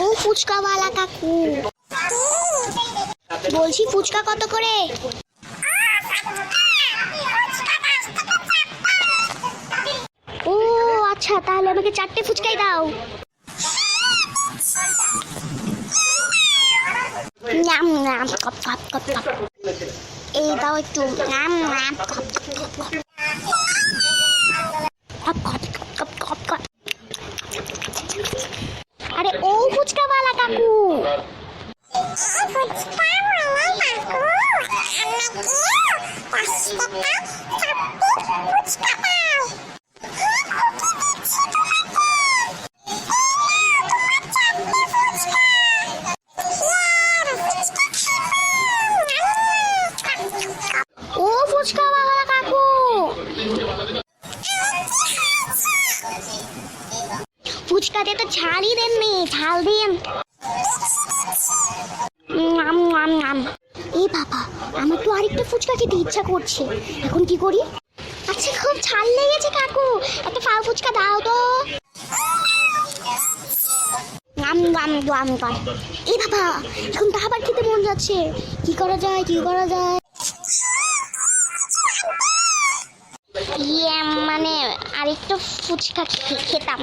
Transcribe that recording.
ও ফুচকাওয়ালা কাকু। বলছি ফুচকা কত করে? ও আচ্ছা তাহলে আমাকে চারটে ফুচকাই দাও। নাম নাম, কপ কপ কপ এই দাও একটু। নাম নাম কপ কপ কপ কপ কপ কপ কপ আরে ও ফুচকাওয়ালা কাকু। ও ফুচকাওয়ালা কাকু। ফুচকাতে তো ঝালই দেননি দিন এই বাবা, আমার তো আরেকটা ফুচকা খেতে ইচ্ছা করছে। এখন কি করি? আচ্ছা খুব ঝাল লেগেছে কাকু। একটা ফাউ ফুচকা দাও তো। নাম নাম নাম নাম এই বাবা, এখন তো আবার খেতে মন যাচ্ছে। কি করা যায়, কি করা যায়? ইয়ে মানে আরেকটু ফুচকা খেতাম।